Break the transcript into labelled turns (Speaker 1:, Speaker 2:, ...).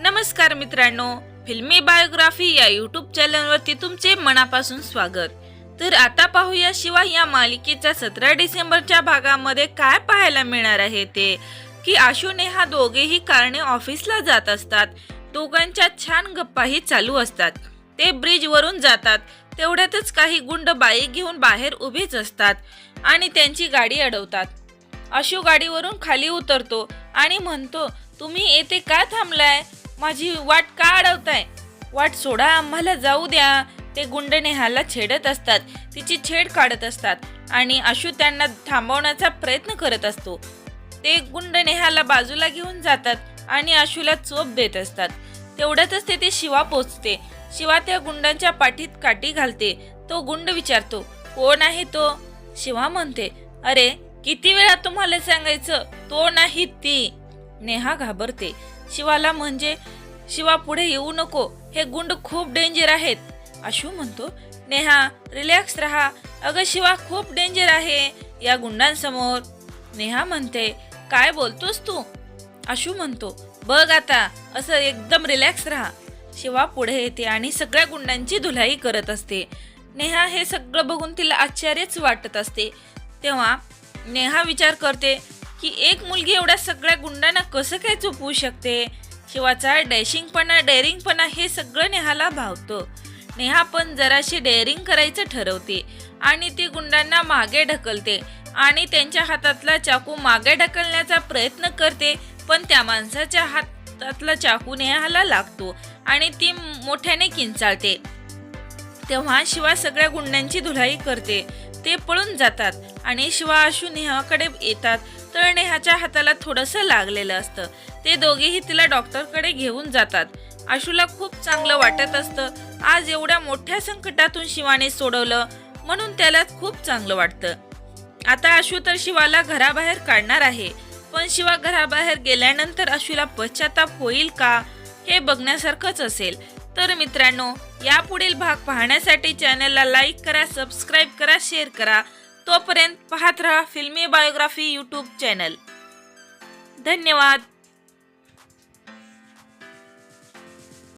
Speaker 1: नमस्कार मित्रांनो फिल्मी बायोग्राफी या युट्यूब चॅनलवरती तुमचे मनापासून स्वागत. तर आता पाहूया शिवाय या मालिकेच्या सतरा डिसेंबरच्या भागामध्ये काय पाहायला मिळणार आहे ते. की आशू हा दोघेही कारणे ऑफिसला जात असतात. दोघांच्या छान गप्पाही चालू असतात. ते ब्रिजवरून जातात. तेवढ्यातच काही गुंड बाईक घेऊन बाहेर उभेच असतात आणि त्यांची गाडी अडवतात. आशू गाडीवरून खाली उतरतो आणि म्हणतो तुम्ही येथे का थांबलाय? माझी वाट का अडवताय? वाट सोडा आम्हाला जाऊ द्या. ते गुंड नेहाला छेडत असतात. तिची छेड काढत असतात आणि आशू त्यांना थांबवण्याचा प्रयत्न करत असतो. ते गुंड नेहाला बाजूला घेऊन जातात आणि आशूला चोप देत असतात. तेवढ्यातच तेथे शिवा पोचते. शिवा त्या गुंडांच्या पाठीत काठी घालते. तो गुंड विचारतो कोण आहे तो? शिवा म्हणते अरे किती वेळा तुम्हाला सांगायचं? तो नाही ती. नेहा घाबरते. शिवाला म्हणजे शिवा पुढे येऊ नको हे गुंड खूप डेंजर आहेत. आशू म्हणतो नेहा रिलॅक्स राहा. अगं शिवा खूप डेंजर आहे या गुंडांसमोर. नेहा म्हणते काय बोलतोस तू? आशू म्हणतो बघ आता असं एकदम रिलॅक्स राहा. शिवा पुढे येते आणि सगळ्या गुंडांची धुलाई करत असते. नेहा हे सगळं बघून तिला आश्चर्यच वाटत असते. तेव्हा नेहा विचार करते की एक मुलगी एवढ्या सगळ्या गुंडांना कसं काय चुपवू शकते? शिवाचा डॅशिंगपणा डेअरिंगपणा हे सगळं नेहाला भावतं. नेहा पण जराशी डेअरिंग करायचं ठरवते आणि ती गुंडांना मागे ढकलते आणि त्यांच्या हातातला चाकू मागे ढकलण्याचा प्रयत्न करते पण त्या माणसाच्या हातातला चाकू नेहाला लागतो आणि ती मोठ्याने किंचाळते. तेव्हा शिवा सगळ्या गुंड्यांची धुलाई करते. ते पळून जातात आणि शिवा अशू नेहाकडे येतात. तर नेहाच्या हाताला थोडंसं लागलेलं असतं. ते दोघेही तिला डॉक्टरकडे घेऊन जातात. आशूला खूप चांगलं वाटत असतं. आज एवढ्या मोठ्या संकटातून शिवाने सोडवलं म्हणून त्याला खूप चांगलं वाटतं. आता आशू तर शिवाला घराबाहेर काढणार आहे. पण शिवा घराबाहेर गेल्यानंतर आशूला पश्चाताप होईल का हे बघण्यासारखंच असेल. तर मित्रांनो यापुढील भाग पाहण्यासाठी चॅनलला लाईक करा सबस्क्राईब करा शेअर करा. तोपर्यंत पाहत राहा फिल्मी बायोग्राफी यूट्यूब चॅनल. धन्यवाद.